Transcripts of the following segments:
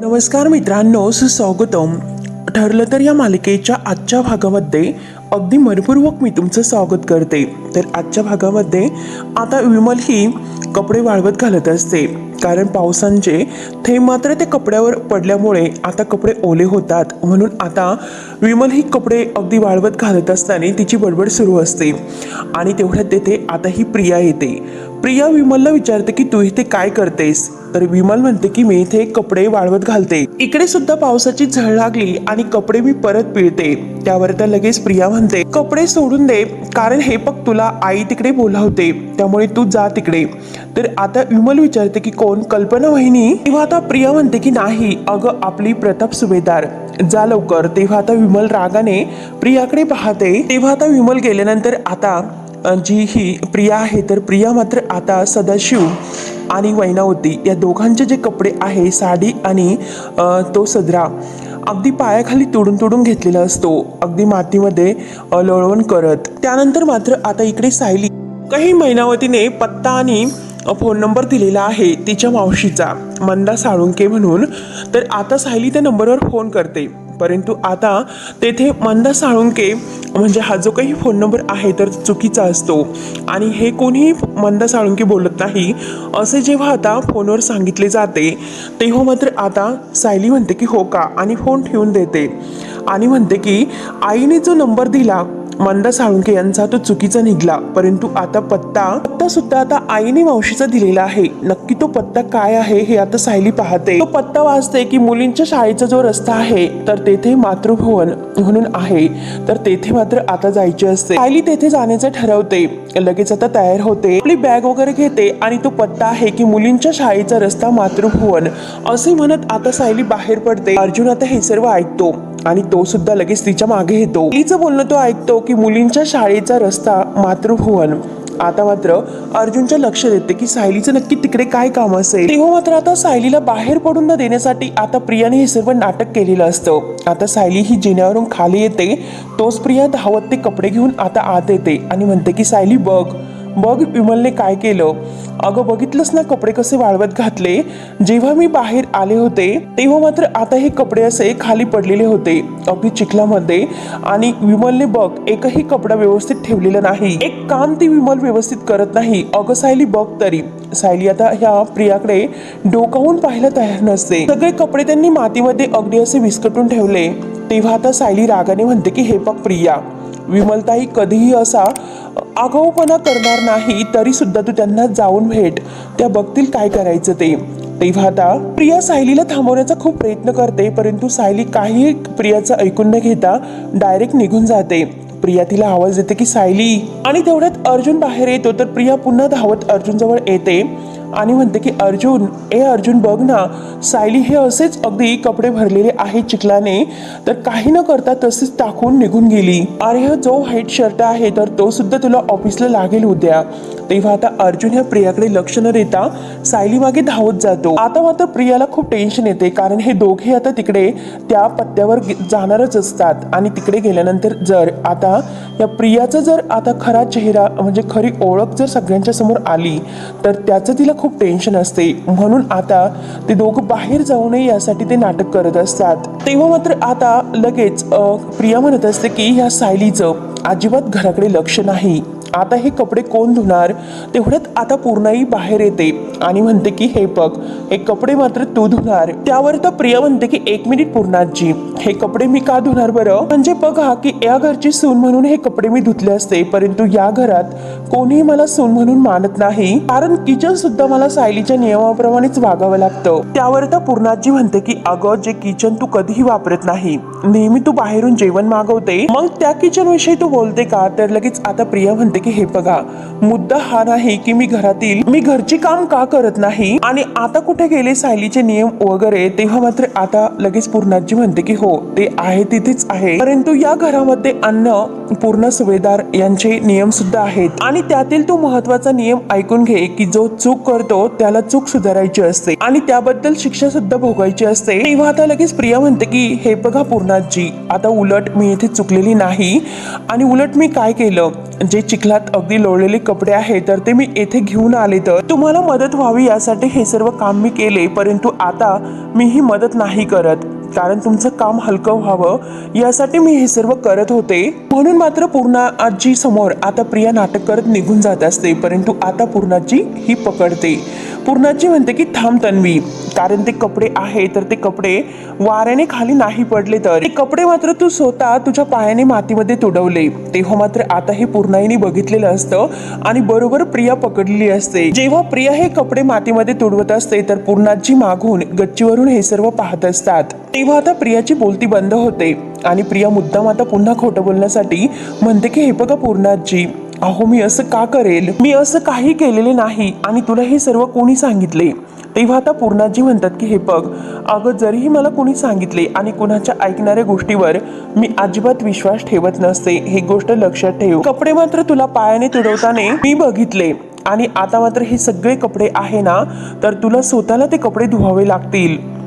नमस्कार मित्रांनो सुस्वागतम. ठरलं तर या मालिकेच्या आजच्या भागामध्ये अगदी मनपूर्वक मी तुमचं स्वागत करते. तर आजच्या भागामध्ये आता विमल ही कपडे वाळवत घालत असते. कारण पावसांचे थेंब मात्र ते कपड्यावर पडल्यामुळे आता कपडे ओले होतात. म्हणून आता विमल ही कपडे अगदी वाळवत घालत असताना तिची बडबड सुरू असते. आणि तेवढ्यात तेथे आता ही प्रिया येते. प्रिया विमलला विचारते की तू इथे काय करतेस? तर विमल म्हणते की मी इथे कपडे वाळवत घालते. इकडे सुद्धा पावसाची झळ लागली आणि कपडे मी परत पिळते. त्यावर तर लगेच प्रिया म्हणते कपडे सोडून दे कारण हे बघ तुला आई तिकडे बोलावते. त्यामुळे तू जा तिकडे. तर आता विमल विचारते की कोण? कल्पना वहिनी? तेव्हा आता प्रिया म्हणते की नाही अगं आपली प्रताप सुभेदार. जा लवकर. तेव्हा आता विमल रागाने प्रियाकडे पाहते. तेव्हा आता विमल गेल्यानंतर आता जी ही प्रिया आहे तर प्रिया मात्र आता सदाशिव आणि वैनावती या दोघांचे जे कपडे आहे साडी आणि तो सदरा अगदी पायाखाली तुडून तुडून घेतलेला असतो. अगदी मातीमध्ये लळवण लोळवण करत. त्यानंतर मात्र आता इकडे सायली काही मैनावतीने पत्ता आणि फोन नंबर दिलेला आहे तिच्या मावशीचा मंदा साळुंके म्हणून. तर आता सायली त्या नंबरवर फोन करते. परंतु आता तेथे मंदा साळुंके म्हणजे हा जो काही फोन नंबर आहे तर चुकीचा असतो. आणि हे कोणीही मंदा साळुंके बोलत नाही. असे जेव्हा आता फोनवर सांगितले जाते तेव्हा मात्र आता सायली म्हणते की हो का? आणि फोन ठेवून देते. आणि म्हणते की आईने जो नंबर दिला मंदा साळुंके यांचा तो चुकीचा निघला. परंतु आता पत्ता पत्ता सुद्धा आता आईने मावशीचा दिलेला आहे. नक्की तो पत्ता काय आहे हे आता सायली पाहते. तो पत्ता वाचते की मुलींच्या शाळेचा जो रस्ता आहे तर तेथे मातृभवन म्हणून आहे. तर तेथे मात्र आता जायचे असते. सायली तेथे जाण्याचं ठरवते. लगेच आता तयार होते. आपली बॅग वगैरे घेते आणि तो पत्ता आहे की मुलींच्या शाळेचा रस्ता मातृभवन. असे म्हणत आता सायली बाहेर पडते. अर्जुन आता हे सर्व ऐकतो. आणि तो सुद्धा लगेच तिच्यामागे येतो. तिचं बोलणं तो ऐकतो की मुलींच्या शाळेचा रस्ता मातृभुवन आता मात्र अर्जुनच्या लक्ष देते की सायलीचं नक्की तिकडे काय काम असेल. तेव्हा मात्र आता सायलीला बाहेर पडून न देण्यासाठी आता प्रियाने हे सर्व नाटक केलेलं असतं. आता सायली ही जिन्यावरून खाली येते तोच प्रिया धावत ते कपडे घेऊन आता आत येते आणि म्हणते की सायली बघ बघ विमलने काय केलं? अगं बघितलंच ना कपडे कसे वाळवत घातले? जेव्हा मी बाहेर आले होते तेव्हा मात्र आता हे कपडे असे खाली पडलेले होते अगदी चिखलामध्ये. आणि विमलने बघ एकही कपडा व्यवस्थित ठेवलेला नाही. एक काम ती विमल व्यवस्थित करत नाही. अगं सायली बघ तरी. सायली आता ह्या प्रियाकडे डोकावून पाहायला तयार नसते. सगळे कपडे त्यांनी मातीमध्ये अगदी असे विस्कटून ठेवले. तेव्हा आता सायली रागाने म्हणते की हे बघ प्रिया विमलताई कधीही असा आगाऊपणा करणार नाही तरी सुद्धा तू त्यांना जाऊन भेट. त्या बघतील काय करायचं ते. तेव्हा आता प्रिया सायलीला थांबवण्याचा खूप प्रयत्न करते परंतु सायली काही प्रियाचं ऐकून न घेता डायरेक्ट निघून जाते. प्रिया तिला आवाज देते की सायली. आणि तेवढ्यात अर्जुन बाहेर येतो तर प्रिया पुन्हा धावत अर्जुन जवळ येते. आणि म्हणते की अर्जुन ए अर्जुन बघ ना सायली हे असेच अगदी कपडे भरलेले आहे चिखलाने. तर काही न करता तसेच टाकून निघून गेली. अरे हा जो व्हाईट शर्ट आहे तर तो सुद्धा तुला ऑफिसला लागेल उद्या. तेव्हा आता अर्जुन ह्या प्रियाकडे लक्ष न देता सायली मागे धावत जातो. आता मात्र प्रियाला खूप टेन्शन येते कारण हे दोघे आता तिकडे त्या पत्त्यावर जाणारच असतात. आणि तिकडे गेल्यानंतर जर आता या प्रियाचा जर आता खरा चेहरा म्हणजे खरी ओळख जर सगळ्यांच्या समोर आली तर त्याचं तिला खूप टेन्शन असते. म्हणून आता ते दोघं बाहेर जाऊ नये यासाठी ते नाटक करत असतात. तेव्हा मात्र आता लगेच प्रिया म्हणत असते की ह्या सायलीचं अजिबात घराकडे लक्ष नाही. आता हे कपडे कोण धुणार? तेवढ्यात आता पूर्णाई बाहेर येते आणि म्हणते की हे बघ हे कपडे मात्र तू धुणार. त्यावर तर प्रिया म्हणते की एक मिनिट पूर्णाजी हे कपडे मी का धुणार बरं? म्हणजे बघा की या घरची सून म्हणून हे कपडे मी धुतले असते परंतु या घरात कोणीही मला सून म्हणून मानत नाही कारण किचन सुद्धा मला सायलीच्या नियमाप्रमाणेच वागावं लागतं. त्यावर तर पूर्णाजी म्हणते की अगं जे किचन तू कधीही वापरत नाही नेहमी तू बाहेरून जेवण मागवते मग त्या किचन विषयी तू बोलते का? तर लगेच आता प्रिया म्हणते की हे बघा मुद्दा हा नाही की मी घरातील मी घरची काम का करत नाही? आणि आता कुठे गेले सायलीचे नियम वगैरे? तेव्हा मात्र आता लगेच पूर्णाजी म्हणते की हो ते आहे तिथेच आहे. परंतु या घरामध्ये अन्न पूर्ण सुभेदार यांचे नियम सुद्धा आहेत. आणि त्यातील तो महत्त्वाचा नियम ऐकून घे की जो चूक करतो त्याला चूक सुधारायची असते. आणि त्याबद्दल शिक्षा सुद्धा भोगायची असते. तेव्हा आता लगेच प्रिया म्हणते की हे बघा पूर्णाजी आता उलट मी इथे चुकलेली नाही. आणि उलट मी काय केलं? जे चिखलात अगदी लोळलेले कपडे आहे तर ते मी येथे घेऊन आले तर? तुम्हाला मदत व्हावी यासाठी हे सर्व काम मी केले परंतु आता मी ही मदत नाही करत. कारण तुमचं काम हलकं व्हावं यासाठी मी हे सर्व करत होते. म्हणून मात्र पूर्णा आजी समोर आता प्रिया नाटक करत निघून जात असते परंतु आता पूर्णाजी ही पकडते. पूर्णाची म्हणते की थांब तन्वी. कारण ते कपडे आहे तर ते कपडे वाऱ्याने खाली नाही पडले तर. ते कपडे मात्र तू स्वतः तुझ्या पायाने मातीमध्ये तुडवले. तेव्हा मात्र आता हे पूर्णाईने बघितलेलं असतं आणि बरोबर प्रिया पकडलेली असते. जेव्हा प्रिया हे कपडे मातीमध्ये तुडवत असते तर पूर्णाजी मागून गच्चीवरून हे सर्व पाहत असतात. तेव्हा आता प्रियाची बोलती बंद होते आणि प्रिया मुद्दाम आता पुन्हा खोटं बोलण्यासाठी म्हणते की हे बघा पूर्णाजी अहो मी असं का करेल? मी असं काही केलेले नाही. आणि तुला हे सर्व कोणी सांगितले? तेव्हा आता पूर्णाजी म्हणतात की हे बघ अगं जरीही मला कोणी सांगितले आणि कुणाच्या ऐकणाऱ्या गोष्टीवर मी अजिबात विश्वास ठेवत नसते हे गोष्ट लक्षात ठेव. कपडे मात्र तुला पायाने तुडवताना मी बघितले. आणि आता मात्र हे सगळे कपडे आहे ना तर तुला स्वतःला ते कपडे धुवावे लागतील.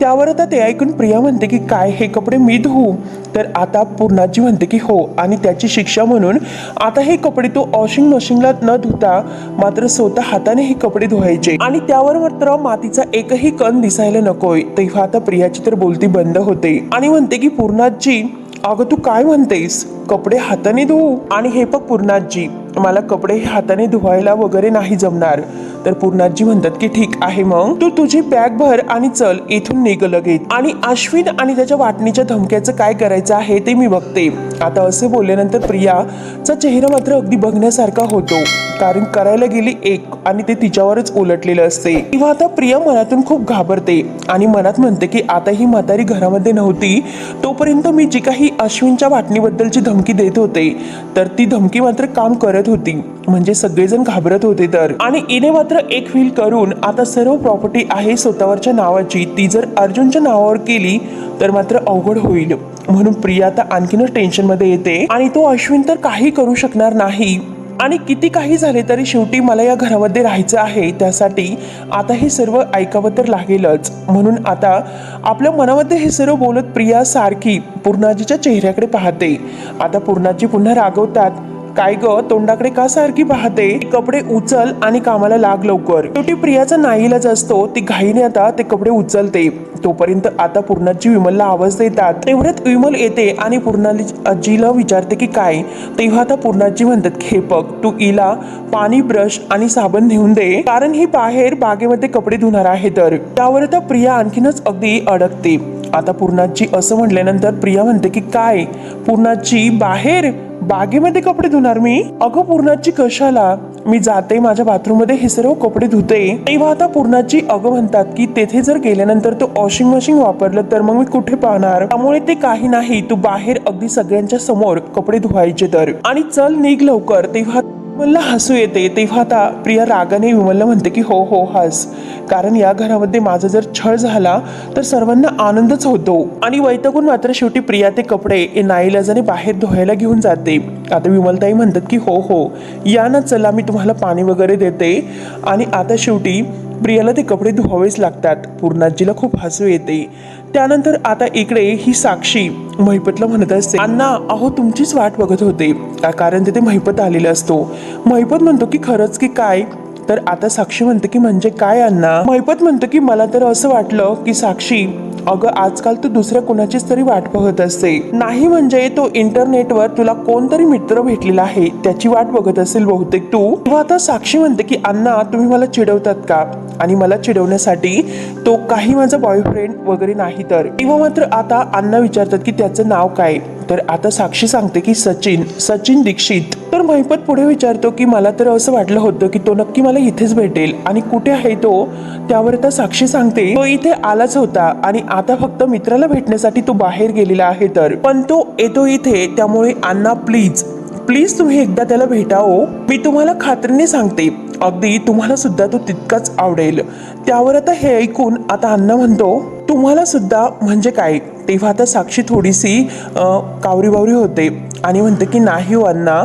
त्यावर आता ते ऐकून प्रिया म्हणते की काय हे कपडे मी धुवू तर आता पूर्णाजी म्हणते की हो. आणि त्याची शिक्षा म्हणून आता हे कपडे तो वॉशिंग मशीनला न धुता मात्र स्वतः हाताने हे कपडे धुवायचे. आणि त्यावर मात्र मातीचा एकही कण दिसायला नकोय. तेव्हा आता प्रियाची तर बोलती बंद होते. आणि म्हणते की पूर्णाजी अगं तू काय म्हणतेस? कपडे हाताने धुवू आणि हे बघ पूर्णाजी. मला कपडे हाताने धुवायला वगैरे नाही जमणार. तर पूर्णाजी म्हणतात की ठीक आहे मग. तू तुझी बॅग भर आणि चल इथून निघ लगेच. आणि अश्विन आणि त्याच्या वाटणीच्या धमक्याचं काय करायचं आहे ते मी बघते. आता असे बोलल्यानंतर प्रियाचा चेहरा मात्र अगदी बघण्यासारखा होतो. कारण करायला गेली एक आणि ते तिच्यावरच उलटलेलं असते. किंवा आता प्रिया मनातून खूप घाबरते आणि मनात म्हणते की आता ही म्हातारी घरामध्ये नव्हती. तोपर्यंत मी जी काही अश्विनच्या वाटणीबद्दलची धमकी धमकी देत होते. तर ती धमकी मात्र काम करत होती. म्हणजे सगळेजण घाबरत होते तर. आणि इने मात्र एक व्हील करून आता सर्व प्रॉपर्टी आहे स्वतःवरच्या नावाची ती जर अर्जुनच्या नावावर केली तर मात्र अवघड होईल. म्हणून प्रिया आता आणखीनच टेन्शनमध्ये येते. आणि तो अश्विन तर काही करू शकणार नाही. आणि किती काही झाले तरी शेवटी मला या घरामध्ये राहायचं आहे त्यासाठी आता हे सर्व ऐकावं तर लागेलच. म्हणून आता आपल्या मनामध्ये हे सर्व बोलत प्रिया सारखी पूर्णाजीच्या चेहऱ्याकडे पाहते. आता पूर्णाजी पुन्हा रागवतात काय ग? तोंडाकडे का सारखी पाहते? कपडे उचल आणि कामाला लाग लवकर. शेवटी प्रियाचा नाईलाज असतो ती घाईने आता ते कपडे उचलते. तोपर्यंत आता पूर्णाजी विमलला आवाज देतात. तेवढ्यात विमल येते आणि पूर्णाली आजीला विचारते की काय? तेव्हा आता पूर्णाजी म्हणतात खेपक तू इला पाणी ब्रश आणि साबण नेऊन दे. कारण ही बाहेर बागेमध्ये कपडे धुणार आहे तर. त्यावर आता प्रिया आणखीनच अगदी अडकते. आता पूर्णाजी असं म्हटल्यानंतर प्रिया म्हणते की काय? पूर्णाजी बाहेर बागेमध्ये कपडे धुणार मी? अगं पूर्णाची कशाला? मी जाते माझ्या बाथरूममध्ये हे सर्व कपडे धुते. तेव्हा आता पूर्णाची अगं म्हणतात की तेथे जर गेल्यानंतर तो वॉशिंग मशीन वापरलं तर मग मी कुठे पाहणार? त्यामुळे ते काही नाही तू बाहेर अगदी सगळ्यांच्या समोर कपडे धुवायचे तर. आणि चल निघ लवकर तेव्हा विमलला हसू येते. तेव्हा आता प्रिया रागाने विमलला म्हणते की हो हो हस. कारण या घरामध्ये माझा जर छळ झाला तर सर्वांना आनंदच होतो. आणि वैतगून मात्र शेवटी प्रिया ते कपडे नाईलाजाने बाहेर धुवायला घेऊन जाते. आता विमलताई म्हणतात की हो हो या ना चला मी तुम्हाला पाणी वगैरे देते. आणि आता शेवटी प्रियाला ते कपडे धुवावेच लागतात. पूर्णाजीला खूप हसू येते. त्यानंतर आता इकडे ही साक्षी महिपतला म्हणत असते अण्णा अहो तुमचीच वाट बघत होते. कारण तिथे महिपत आलेला असतो. महिपत म्हणतो की खरंच की काय? तर आता साक्षी म्हणते की म्हणजे काय अण्णा? महिपत म्हणतो की मला तर असं वाटलं की साक्षी अगं आजकाल तू दुसऱ्या कुणाचीच तरी वाट बघत असते. नाही म्हणजे तो इंटरनेटवर तुला कोणतरी मित्र भेटलेला आहे त्याची वाट बघत असेल बहुतेक तू. तेव्हा आता साक्षी म्हणते की अण्णा तुम्ही मला चिडवतात का? आणि मला चिडवण्यासाठी तो काही माझा बॉयफ्रेंड वगैरे नाही तर. तेव्हा मात्र आता अण्णा विचारतात की त्याचं नाव काय? तर आता साक्षी सांगते की सचिन सचिन दीक्षित. तर महिपत पुढे विचारतो की मला तर असं वाटलं होतं की तो नक्की मला इथेच भेटेल. आणि कुठे आहे तो? त्यावर आता साक्षी सांगते तो इथे आलाच होता आणि आता फक्त मित्राला भेटण्यासाठी तो बाहेर गेलेला आहे तर. पण तो येतो इथे त्यामुळे अण्णा प्लीज प्लीज तुम्ही एकदा त्याला भेटाओ मी तुम्हाला खात्रीने सांगते. अगदी तुम्हाला सुद्धा तो तितकाच आवडेल. त्यावर आता हे ऐकून आता अण्णा म्हणतो तुम्हाला सुद्धा म्हणजे काय? तेव्हा आता साक्षी थोडीशी कावरी बावरी होते. आणि म्हणते की नाही हो अण्णा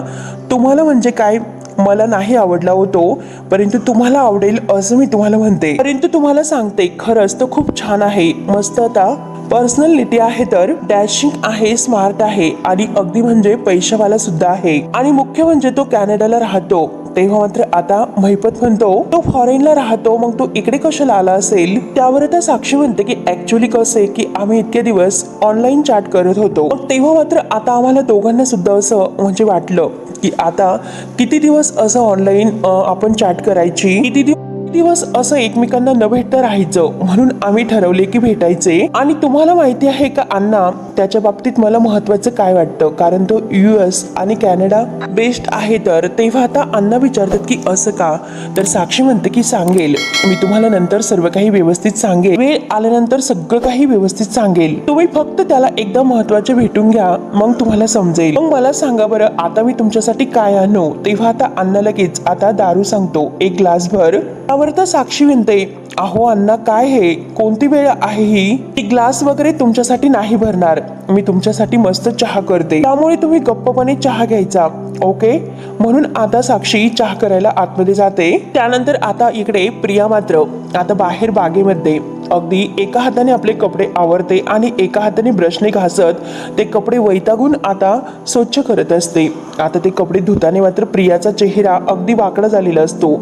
तुम्हाला म्हणजे काय? मला नाही आवडला होतो परंतु तुम्हाला आवडेल असं मी तुम्हाला म्हणते. परंतु तुम्हाला सांगते खरंच तो खूप छान आहे मस्त आता. पर्सनॅलिटी आहे तर डॅशिंग आहे स्मार्ट आहे आणि अगदी म्हणजे पैशावाला सुद्धा आहे. आणि मुख्य म्हणजे तो कॅनडाला राहतो. तेव्हा मात्र आता महिपत म्हणतो तो फॉरेनला राहतो मग तो इकडे कशाला आला असेल? त्यावर आता साक्षी म्हणते की ऍक्च्युली कसं आहे की आम्ही इतके दिवस ऑनलाईन चॅट करत होतो. मग तेव्हा मात्र आता आम्हाला दोघांना सुद्धा असं म्हणजे वाटलं की आता किती दिवस असं ऑनलाईन आपण चॅट करायची? किती दिवस दिवस असं एकमेकांना न भेटता राहायचं? म्हणून आम्ही ठरवले की भेटायचे. आणि तुम्हाला माहिती आहे का अण्णा त्याच्या बाबतीत मला महत्वाचं काय वाटतं? कारण तो युएस आणि कॅनडा बेस्ट आहे तर तेव्हा आता अण्णा विचारतात की असं का? तर साक्षी म्हणते की सांगेल. मी तुम्हाला नंतर सर्व काही व्यवस्थित सांगेल. वेळ आल्यानंतर सगळं काही व्यवस्थित सांगेल. तुम्ही फक्त त्याला एकदा महत्त्वाचे भेटून घ्या मग तुम्हाला समजेल. मग मला सांगा बरं आता मी तुमच्यासाठी काय आणू? तेव्हा आता अण्णा लगेच आता दारू सांगतो. एक ग्लास भर त्यावर तर साक्षी म्हणते अहो अण्णा काय हे? कोणती वेळ आहे ही? ती ग्लास वगैरे तुमच्यासाठी नाही भरणार. मी तुमच्यासाठी मस्त चहा करते. त्यामुळे तुम्ही गप्पपणे चहा घ्यायचा. ओके? म्हणून आता साक्षी चहा करायला आतमध्ये जाते. त्यानंतर आता इकडे प्रिया मात्र. आता बाहेर बागेमध्ये. अगदी एका हाताने आपले कपडे आवरते आणि एका हाताने ब्रशने घासत ते कपडे वैतागून आता स्वच्छ करत असते. आता ते कपडे धुताने मात्र प्रियाचा चेहरा अगदी वाकडा झालेला असतो.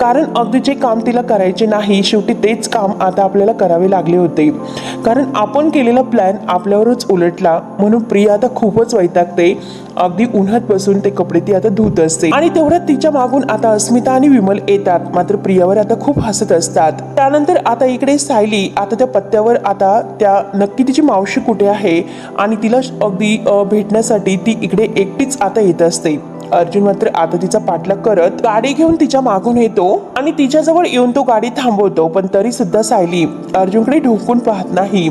कारण अगदी जे काम तिला करायचे नाही शेवटी तेच काम आता आपल्याला करावे लागले होते. कारण आपण केलेला प्लॅन आपल्यावरच उलटला म्हणून प्रिया आता खूपच वैतागते. अगदी उन्हात बसून ते कपडे ती आता धुत असते. आणि तेवढ्यात तिच्या मागून आता अस्मिता आणि विमल येतात. मात्र प्रियावर आता खूप हसत असतात. त्यानंतर आता इकडे सायली आता त्या पत्त्यावर आता त्या नक्की तिची मावशी कुठे आहे? आणि तिला अगदी भेटण्यासाठी ती इकडे एकटीच आता येत असते. अर्जुन मात्र आता तिचा पाठलाग करत गाडी घेऊन तिच्या मागून येतो आणि तिच्याजवळ येऊन तो गाडी थांबवतो. पण तरी सुद्धा सायली अर्जुनकडे ढोकून पाहत नाही.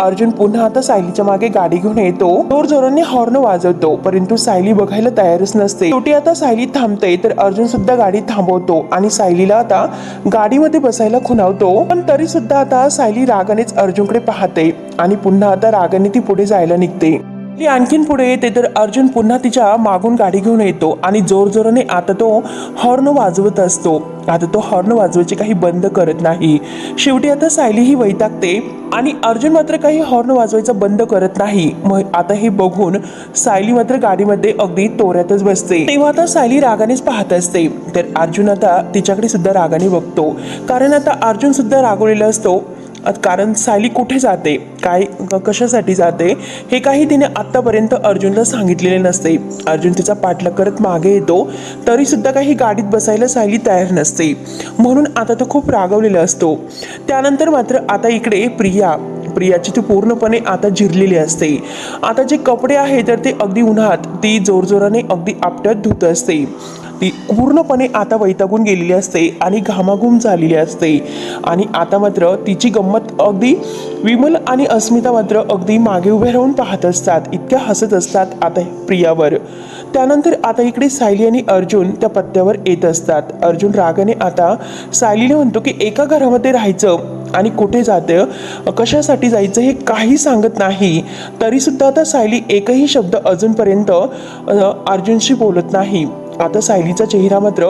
अर्जुन पुन्हा आता सायलीच्या मागे गाडी घेऊन येतो. जोर जोराने हॉर्न वाजवतो. परंतु सायली बघायला तयारच नसते. शेवटी आता सायली थांबते तर अर्जुन सुद्धा गाडी थांबवतो आणि सायलीला आता गाडीमध्ये बसायला खुणावतो. पण तरी सुद्धा आता सायली रागानेच अर्जुनकडे पाहते आणि पुन्हा आता रागाने ती पुढे जायला निघते. ती आणखीन पुढे येते तर अर्जुन पुन्हा तिच्या मागून गाडी घेऊन येतो आणि जोर जोराने आता तो हॉर्न वाजवत असतो. आता तो हॉर्न वाजवायचे काही बंद करत नाही. शेवटी आता सायली ही वैतागते आणि अर्जुन मात्र काही हॉर्न वाजवायचा बंद करत नाही. मग आता हे बघून सायली मात्र गाडीमध्ये अगदी तोऱ्यातच बसते. तेव्हा आता सायली रागानेच पाहत असते. तर अर्जुन आता तिच्याकडे सुद्धा रागाने बघतो. कारण आता अर्जुन सुद्धा रागवलेला असतो. कारण सायली कुठे जाते? काय क- कशासाठी जाते? हे काही तिने आत्तापर्यंत अर्जुनला सांगितलेले नसते. अर्जुन तिचा पाठलाग करत मागे येतो. तरी सुद्धा काही गाडीत बसायला सायली तयार नसते. म्हणून आता तो खूप रागवलेला असतो. त्यानंतर मात्र आता इकडे प्रिया. प्रियाची ती पूर्णपणे आता जिरलेली असते. आता जे कपडे आहे तर ते अगदी उन्हात ती जोरजोराने अगदी आपट्यात धुत असते. ती पूर्णपणे आता वैतागून गेलेली असते आणि घामाघूम झालेली असते. आणि आता मात्र तिची गंमत अगदी विमल आणि अस्मिता मात्र अगदी मागे उभे राहून पाहत असतात. इतक्या हसत असतात आता प्रियावर. त्यानंतर आता इकडे सायली आणि अर्जुन त्या पत्त्यावर येत असतात. अर्जुन रागाने आता सायलीला म्हणतो की एका घरामध्ये राहायचं आणि कुठे जातं? कशासाठी जायचं हे काही सांगत नाही. तरीसुद्धा आता सायली एकही शब्द अजूनपर्यंत अर्जुनशी बोलत नाही. आता सायलीचा चेहरा मात्र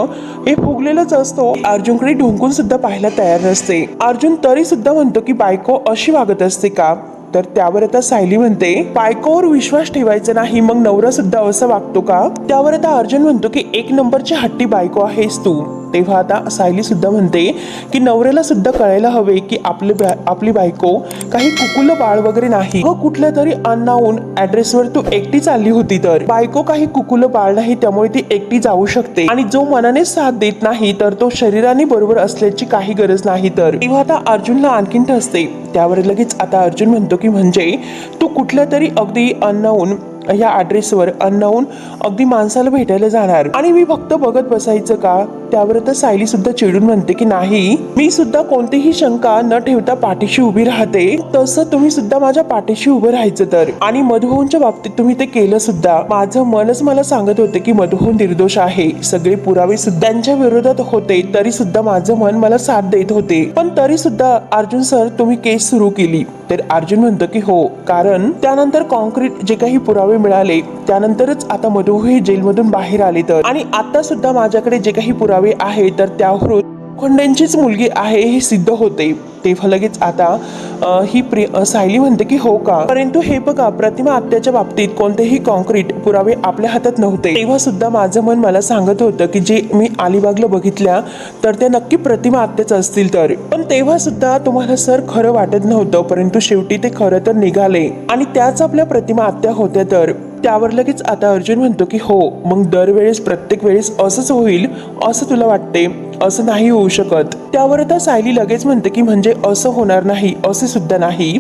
हे फुगलेलाच असतो. अर्जुनकडे ढुंकून सुद्धा पाहायला तयार नसते. अर्जुन तरी सुद्धा म्हणतो की बायको अशी वागत असते का? तर त्यावर आता सायली म्हणते बायकोवर विश्वास ठेवायचा नाही मग नवरा सुद्धा असं वागतो का? त्यावर आता अर्जुन म्हणतो की एक नंबरची हट्टी बायको आहेस तू. तेव्हा आता सायली सुद्धा म्हणते की नवऱ्याला सुद्धा कळायला हवे की आपले बा- आपली बायको काही कुकुल बाळ वगैरे नाही. व कुठल्या तरी अननाऊन ऍड्रेसवर तू एकटी चालली होती तर. बायको काही कुकुल बाळ नाही त्यामुळे ती एकटी जाऊ शकते. आणि जो मनाने साथ देत नाही तर तो शरीराने बरोबर असल्याची काही गरज नाही तर. तेव्हा आता अर्जुनला आणखीन ठसते. त्यावर लगेच आता अर्जुन म्हणतो की म्हणजे तू कुठल्या तरी अगदी अननाऊन या ॲड्रेसवर अननाऊन अगदी माणसाला भेटायला जाणार. आणि मी फक्त बघत बसायचं का? त्यावर तर सायली सुद्धा चिडून म्हणते की नाही मी सुद्धा कोणतीही शंका न ठेवता पाठीशी उभी राहते. तसं तुम्ही सुद्धा माझ्या पाठीशी उभं राहायचं तर. आणि मधुहूनच्या बाबतीत तुम्ही ते केलं सुद्धा. माझं मनच मला सांगत होते की मधुहून निर्दोष आहे. सगळे पुरावे सुद्धा त्यांच्या विरोधात होते तरी सुद्धा माझं मन मला साथ देत होते. पण तरी सुद्धा अर्जुन सर तुम्ही केस सुरू केली. तर अर्जुन म्हणतो की हो कारण त्यानंतर कॉन्क्रीट जे काही पुरावे मिळाले त्यानंतरच आता मधु हे जेलमधून बाहेर आले तर. आणि आता सुद्धा माझ्याकडे जे काही पुरावे आहे तर त्यावरून लोखंडेंचीच मुलगी आहे हे सिद्ध होते. तेव्हा लगेच आता ही प्रिय सायली म्हणते की हो का? परंतु हे बघा प्रतिमा आत्याच्या बाबतीत कोणतेही कॉन्क्रीट पुरावे आपल्या हातात नव्हते. तेव्हा सुद्धा माझं मन मला सांगत होतं की जे मी अलिबागला बघितल्या तर त्या नक्की प्रतिमा आत्याच असतील तर. पण तेव्हा सुद्धा तुम्हाला सर खरं वाटत नव्हतं परंतु शेवटी ते खरं तर निघाले. आणि त्याच आपल्या प्रतिमा आत्या होत्या तर. त्यावर लगेच आता अर्जुन म्हणतो की हो मग दरवेळेस प्रत्येक वेळेस असंच होईल असं तुला वाटते? असं नाही होऊ शकत. त्यावर आता सायली लगेच म्हणते की म्हणजे असं होणार नाही असे सुद्धा नाही.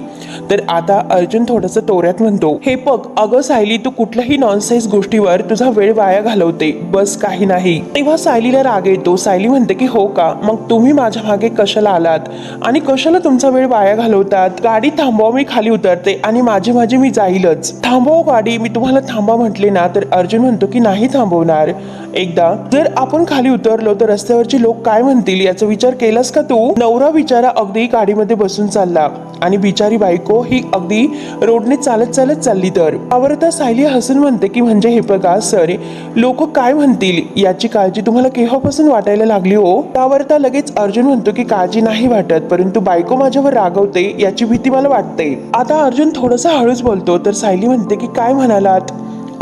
तर आता अर्जुन थोडस तोऱ्यात म्हणतो हे बघ अगं सायली तू कुठल्याही नॉनसेन्स गोष्टीवर तुझा वेळ वाया घालवते. बस काही नाही. तेव्हा सायलीला राग येतो. सायली म्हणते की हो का? मग तुम्ही माझ्या मागे कशाला आलात? आणि कशाला तुमचा वेळ वाया घालवतात? गाडी थांबवा मी खाली उतरते आणि माझी माझी मी जाईलच. थांबव गाडी मी तुम्हाला थांबा म्हटले ना तर अर्जुन म्हणतो की नाही थांबवणार. एकदा जर आपण खाली उतरलो तर रस्त्यावरचे लोक काय म्हणतील याचा विचार केलास का तू? नवरा बिचारा अगदी गाडीमध्ये बसून चालला आणि बिचारी बायको ही अगदी रोडने चालत चालत चालली तर? आवरता सायली हसून म्हणते की म्हणजे हे बघा सर लोक काय म्हणतील याची काळजी तुम्हाला केव्हापासून वाटायला लागली हो? त्यावरता लगेच अर्जुन म्हणतो की काळजी नाही वाटत परंतु बायको माझ्यावर रागवते याची भीती मला वाटते. आता अर्जुन थोडासा हळूच बोलतो तर सायली म्हणते की काय म्हणालात?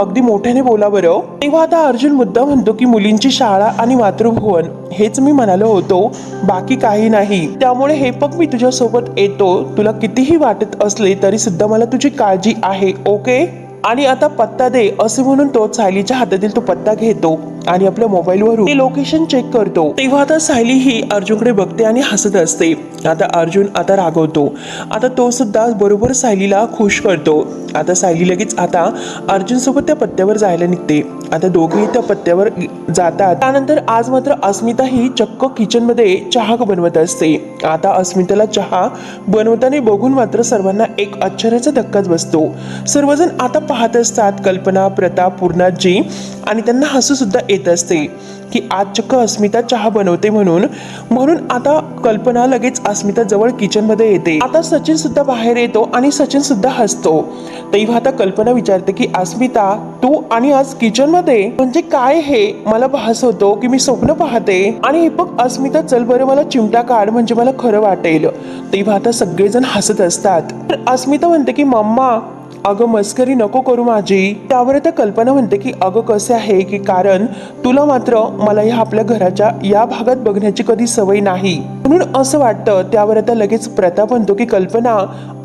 अगदी मोठ्याने बोला बरं तेव्हा आता अर्जुन मुद्दा म्हणतो की मुलींची शाळा आणि मातृभुवन हेच मी म्हणालो होतो बाकी काही नाही. त्यामुळे हे पग मी तुझ्यासोबत येतो. तुला कितीही वाटत असले तरी सुद्धा मला तुझी काळजी आहे ओके? आणि आता पत्ता दे असे म्हणून तो सायलीच्या हातातील तो पत्ता घेतो आणि आपल्या मोबाईलवरून वरून लोकेशन चेक करतो. तेव्हा आता सायली ही अर्जुनकडे बघते आणि हसत असते. आता अर्जुन आता रागवतो. आता तो सुद्धा बरोबर सायलीला खुश करतो. आता सायली लगेच आता अर्जुन सोबत त्या पत्त्यावर जायला निघते. आता दोघेही त्या पत्त्यावर जातात. त्यानंतर आज मात्र अस्मिता ही चक्क किचनमध्ये चहा बनवत असते. आता अस्मिताला चहा बनवताना बघून मात्र सर्वांना एक आश्चर्याचा धक्काच बसतो. सर्वजण आता पाहत असतात कल्पना प्रताप पूर्णाजी आणि त्यांना हसू सुद्धा येत असते. की आज चक्क अस्मिता चहा बनवते म्हणून. म्हणून आता कल्पना लगेच अस्मिता जवळ किचनमध्ये येते. आता सचिन सुद्धा बाहेर येतो आणि सचिन सुद्धा हसतो. तेव्हा आता कल्पना विचारते की अस्मिता तू आणि आज किचनमध्ये? म्हणजे काय हे? मला भास होतो की मी स्वप्न पाहते? आणि हे बघ अस्मिता चल बरं मला चिमटा काढ म्हणजे मला खरं वाटेल. तेव्हा आता सगळेजण हसत असतात. तर अस्मिता म्हणते की मम्मा अगं मस्करी नको करू माझी. त्यावर आता कल्पना म्हणते की अगं कसे आहे की कारण तुला मात्र मला या आपल्या घराच्या या भागात बघण्याची कधी सवय नाही. म्हणून असं वाटतं त्यावर आता लगेच प्रताप म्हणतो की कल्पना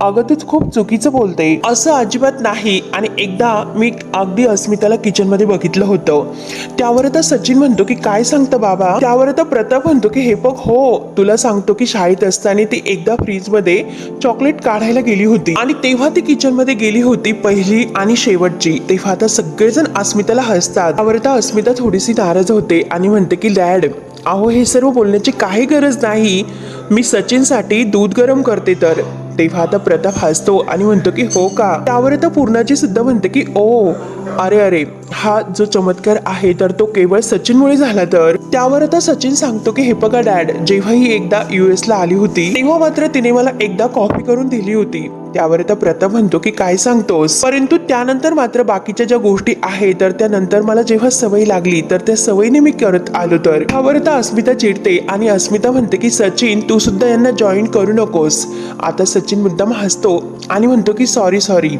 अगं तूच खूप चुकीचं बोलते. असं अजिबात नाही. आणि एकदा मी अगदी अस्मिताला किचनमध्ये बघितलं होतं. त्यावर आता सचिन म्हणतो की काय सांगतं बाबा? त्यावर आता प्रताप म्हणतो की हे बघ हो तुला सांगतो की शाळेत असताना ती एकदा फ्रीजमध्ये चॉकलेट काढायला गेली होती. आणि तेव्हा ती किचनमध्ये गेली होती होती पहिली आणि शेवटची. तेव्हा आता सगळेजण अस्मिताला हसतात. आवडता अस्मिता थोडीशी नाराज होते आणि म्हणते की डॅड अहो हे सर्व बोलण्याची काही गरज नाही. मी सचिनसाठी दूध गरम करते तर. तेव्हा आता प्रताप हसतो आणि म्हणतो की हो का? त्यावर आता पूर्णाची सुद्धा म्हणते की ओ अरे अरे हा जो चमत्कार आहे तर तो केवळ सचिनमुळे झाला तर? त्यावर आता सचिन सांगतो की हे बघा डॅड जेव्हा ही एकदा युएसला आली होती तेव्हा मात्र तिने मला एकदा कॉफी करून दिली होती. त्यावर तर प्रथम म्हणतो की काय सांगतोस? परंतु त्यानंतर मात्र बाकीच्या ज्या गोष्टी आहेत तर त्यानंतर मला जेव्हा सवय लागली तर त्या सवयीने मी करत आलो तर. त्यावर तर अस्मिता चिडते आणि अस्मिता म्हणते की सचिन तू सुद्धा यांना जॉईन करू नकोस. आता सचिन मुद्दाम हसतो आणि म्हणतो की सॉरी सॉरी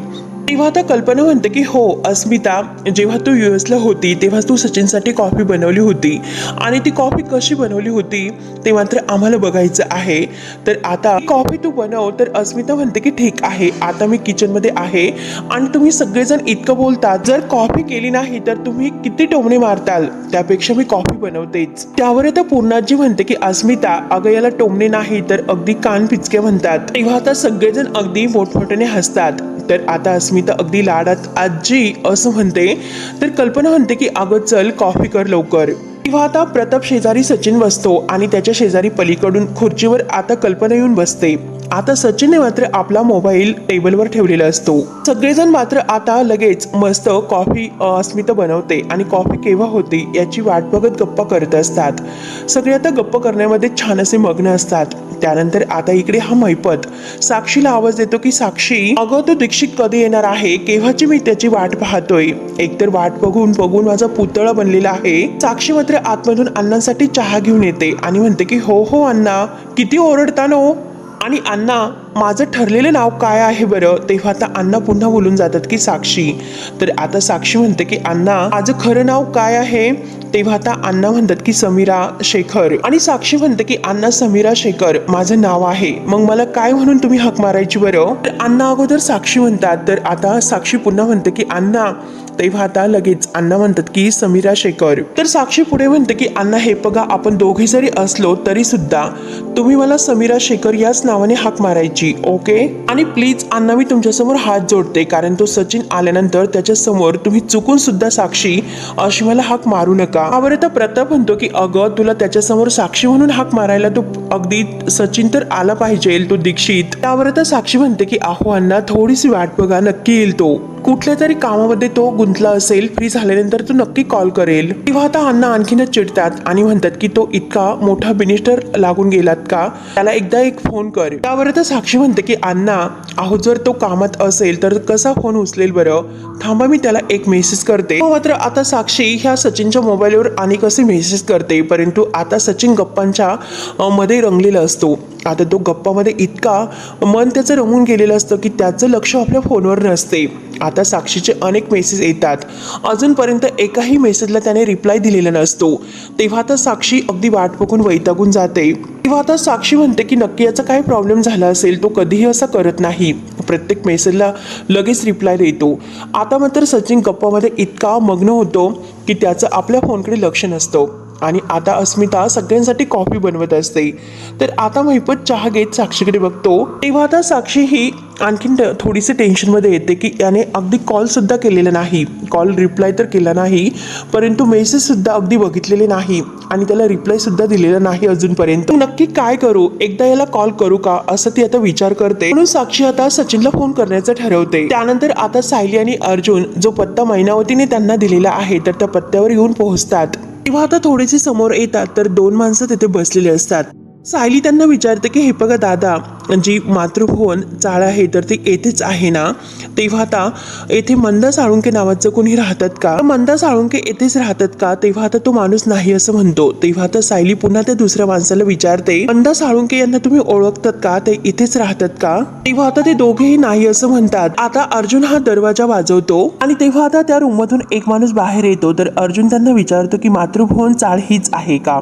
तेव्हा आता कल्पना म्हणते की हो अस्मिता जेव्हा तू यू एसला होती तेव्हा तू सचिनसाठी कॉफी बनवली होती. आणि ती कॉफी कशी बनवली होती ते मात्र आम्हाला बघायचं आहे. तर आता कॉफी तू बनव तर अस्मिता म्हणते की ठीक आहे आता मी किचनमध्ये आहे. आणि तुम्ही सगळेजण इतकं बोलतात जर कॉफी केली नाही तर तुम्ही किती टोमणे मारताल? त्यापेक्षा मी कॉफी बनवतेच. त्यावर आता पूर्णाजी म्हणते की अस्मिता अगं याला टोमणे नाही तर अगदी कान पिचके म्हणतात. तेव्हा आता सगळेजण अगदी मोठमोठ्याने हसतात. तर आता अस्मिता अगदी लाडात आजी असं म्हणते तर कल्पना म्हणते की अगं चल कॉफी कर लवकर. तेव्हा आता प्रताप शेजारी सचिन बसतो आणि त्याच्या शेजारी पलीकडून खुर्चीवर आता कल्पना येऊन बसते. आता सचिनने मात्र आपला मोबाईल टेबलवर ठेवलेला असतो. सगळेजण मात्र आता लगेच मस्त कॉफी अस्मिता बनवते आणि कॉफी केव्हा होते याची वाट बघत गप्पा करत असतात. सगळे आता गप्पा करण्यामध्ये छान असे मग्न असतात. त्यानंतर आता इकडे हा मैपत. साक्षीला आवाज देतो की साक्षी अगं तो दीक्षित कधी येणार आहे? केव्हाची मी त्याची वाट पाहतोय? एकतर वाट बघून बघून माझा पुतळा बनलेला आहे. साक्षी मात्र आतमधून अण्णांसाठी चहा घेऊन येते आणि म्हणते की हो हो अण्णा. किती ओरडता नो हो. आणि अण्णा माझं ठरलेलं नाव काय आहे बरं? तेव्हा आता अण्णा पुन्हा बोलून जातात की साक्षी. तर आता साक्षी म्हणते की अण्णा माझं खरं नाव काय आहे? तेव्हा आता अण्णा म्हणतात की समीरा शेखर. आणि साक्षी म्हणते की अण्णा समीरा शेखर माझं नाव आहे. मग मला काय म्हणून तुम्ही हक मारायची बरं? तर अण्णा अगोदर साक्षी म्हणतात. तर आता साक्षी पुन्हा म्हणते की अण्णा तेव्हा आता लगेच अण्णा म्हणतात की समीरा शेखर. तर साक्षी पुढे म्हणते की अण्णा हे बघा आपण दोघे जरी असलो तरी सुद्धा तुम्ही मला समीरा शेखर याच नावाने हाक मारायची ओके? आणि प्लीज अण्णा मी तुमच्यासमोर हात जोडते कारण तो सचिन आल्यानंतर त्याच्यासमोर तुम्ही चुकून सुद्धा साक्षी अशी मला हाक मारू नका. आवर आता प्रताप म्हणतो की अगं तुला त्याच्यासमोर साक्षी म्हणून हाक मारायला तो अगदी सचिन तर आला पाहिजे तो दीक्षित. त्यावर तर साक्षी म्हणते की अहो अण्णा थोडीशी वाट बघा नक्की येईल तो. कुठल्या तरी कामामध्ये तो गुंतला असेल फ्री झाल्यानंतर तो नक्की कॉल करेल. तेव्हा आता अण्णा आणखीनच चिडतात आणि म्हणतात की तो इतका मोठा मिनिस्टर लागून गेलात का? त्याला एकदा एक फोन कर. त्यावर तर साक्षी म्हणते की अण्णा अहो जर तो कामात असेल तर कसा फोन उचलेल बरं? थांबा मी त्याला एक मेसेज करते. हो, मात्र आता साक्षी ह्या सचिनच्या मोबाईलवर आणि कसे मेसेज करते? परंतु आता सचिन गप्पांच्या मध्ये रंगलेला असतो. आता तो गप्पामध्ये इतका मन त्याचं रमून गेलेलं असतं की त्याचं लक्ष आपल्या फोनवर नसते. आता साक्षीचे अनेक मेसेज येतात. अजूनपर्यंत एकाही मेसेजला त्याने रिप्लाय दिलेला नसतो. तेव्हा तर साक्षी अगदी वाट बघून वैतागून जाते. तेव्हा आता साक्षी म्हणते की नक्की याचा काय प्रॉब्लेम झाला असेल तो कधीही असा करत नाही. प्रत्येक मेसेजला लगेच रिप्लाय देतो. आता मात्र सचिन गप्पामध्ये इतका मग्न होतो की त्याचं आपल्या फोनकडे लक्ष नसतं. आणि आता अस्मिता सगळ्यांसाठी कॉफी बनवत असते. तर आता महिपत चहा घेत साक्षीकडे बघतो. तेव्हा आता साक्षी ही आणखीन थोडीशी टेन्शनमध्ये येते की याने अगदी कॉलसुद्धा केलेला नाही. कॉल रिप्लाय तर केला नाही परंतु मेसेजसुद्धा अगदी बघितलेले नाही. आणि त्याला रिप्लायसुद्धा दिलेला नाही अजूनपर्यंत. नक्की काय करू? एकदा याला कॉल करू का? असं ती आता विचार करते. म्हणून साक्षी आता सचिनला फोन करण्याचं ठरवते. त्यानंतर आता सायली आणि अर्जुन जो पत्ता मैनावतीने त्यांना दिलेला आहे तर त्या पत्त्यावर येऊन पोहोचतात. तेव्हा आता थोडेसे समोर येतात तर दोन माणसं तिथे बसलेले असतात. सायली त्यांना विचारते की हे बघा दादा जी मातृभुवन चाळ आहे तर ती येथेच आहे ना? तेव्हा आता येथे मंदा साळुंके नावाचं कोणी राहतात का? मंदा साळुंके येथेच राहतात का? तेव्हा आता तो माणूस नाही असं म्हणतो. तेव्हा आता सायली पुन्हा त्या दुसऱ्या माणसाला विचारते मंदा साळुंके यांना तुम्ही ओळखतात का? ते इथेच राहतात का? तेव्हा आता ते दोघेही नाही असं म्हणतात. आता अर्जुन हा दरवाजा वाजवतो आणि तेव्हा आता त्या रूम मधून एक माणूस बाहेर येतो. तर अर्जुन त्यांना विचारतो की मातृभुवन चाळ हीच आहे का?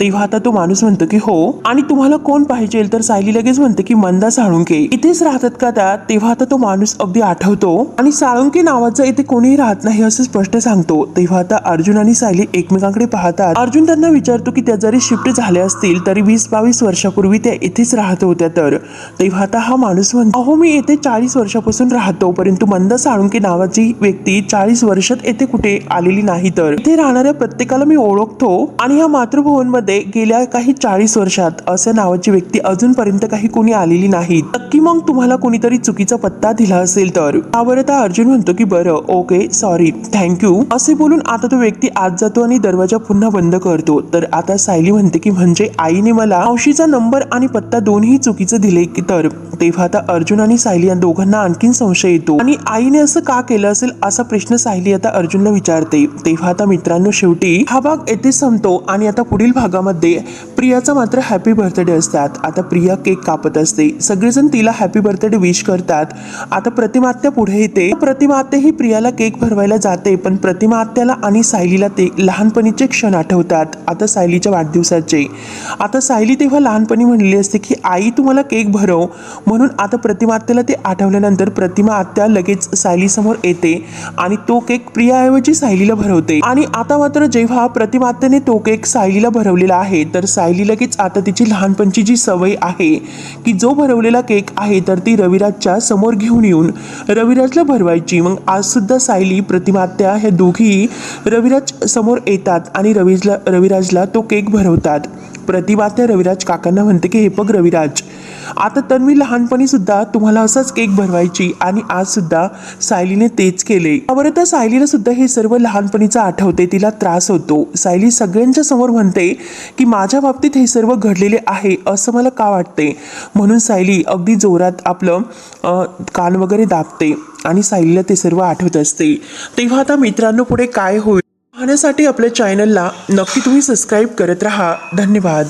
तेव्हा आता तो माणूस म्हणतो की हो. आणि तुम्हाला कोण पाहिजे? तर सायली लगेच म्हणते की मंदा साळुंके इथेच राहतात का त्या तेव्हा आता तो माणूस अगदी आठवतो. आणि साळुंके नावाचं इथे कोणीही राहत नाही असं स्पष्ट सांगतो. तेव्हा आता अर्जुन आणि सायली एकमेकांकडे पाहतात. अर्जुन त्यांना विचारतो की त्या जरी शिफ्ट झाल्या असतील तरी वीस बावीस वर्षापूर्वी त्या इथेच राहत होत्या तर. तेव्हा आता हा माणूस म्हणतो अहो मी येथे चाळीस वर्षापासून राहतो परंतु मंदा साळुंके नावाची व्यक्ती चाळीस वर्षात येथे कुठे आलेली नाही तर. इथे राहणाऱ्या प्रत्येकाला मी ओळखतो. आणि या मातृभवनमध्ये गेल्या काही चाळीस वर्षात अशा नावाची व्यक्ती अजूनपर्यंत काही कोणी आलेली नाही नक्की मग तुम्हाला कोणीतरी चुकीचा पत्ता दिला असेल तर? त्यावर आता अर्जुन म्हणतो की बरं ओके सॉरी थँक्यू असे बोलून आता तो व्यक्ती आत जातो आणि दरवाजा पुन्हा बंद करतो. तर आता सायली म्हणते की म्हणजे आईने मला मावशीचा नंबर आणि पत्ता दोन्ही चुकीचं दिले की तर? तेव्हा आता अर्जुन आणि सायली या दोघांना आणखीन संशय येतो. आणि आईने असं का केलं असेल? असा प्रश्न सायली आता अर्जुनला विचारते. तेव्हा आता मित्रांनो शेवटी हा भाग येथे संपतो आणि आता पुढील भागामध्ये प्रियाचा मात्र हॅपी बर्थडे असतात. आता प्रिया केक कापत असते. सगळेजण तिला हॅपी बर्थडे विश करतात. आता प्रतिमा आत्या पुढे येते. प्रतिमा आत्या ही प्रियाला केक भरवायला जाते पण प्रतिमा आत्याला आणि सायलीला ते लहानपणीचे क्षण आठवतात. आता सायलीच्या वाढदिवसाचे. आता सायली तेव्हा लहानपणी म्हणलेली असते की आई तुम्हाला केक भरव. म्हणून आता प्रतिमा आत्याला ते आठवल्यानंतर प्रतिमा आत्या लगेच सायली समोर येते आणि तो केक प्रियाऐवजी सायलीला भरवते. आणि आता मात्र जेव्हा प्रतिमा आत्याने तो केक सायलीला भरवलेला आहे तर सायली लगेच आता तिची लहानपणची जी सवय आहे की जो भरवलेला केक आहे तर ती रविराजच्या समोर घेऊन येऊन रविराजला भरवायची. मग आजसुद्धा सायली प्रतिमात्या हे दोघी रविराज समोर येतात आणि रविजला रविराजला तो केक भरवतात. प्रतिमात्या रविराज काकांना म्हणते की हे बघ रविराज आता तन्वी लहानपणी सुद्धा तुम्हाला असाच केक भरवायची आणि आज सुद्धा सायलीने तेच केले. बरं तर सायलीला सुद्धा हे सर्व लहानपणीचं आठवते तिला त्रास होतो. सायली सगळ्यांच्या समोर म्हणते की माझ्या बाबतीत हे सर्व घडलेले आहे असं मला का वाटते? म्हणून सायली अगदी जोरात आपलं कान वगैरे दाबते आणि सायलीला ते सर्व आठवत असते. तेव्हा आता मित्रांनो पुढे काय होईल? पाहण्यासाठी आपल्या चॅनलला नक्की तुम्ही सबस्क्राईब करत राहा. धन्यवाद.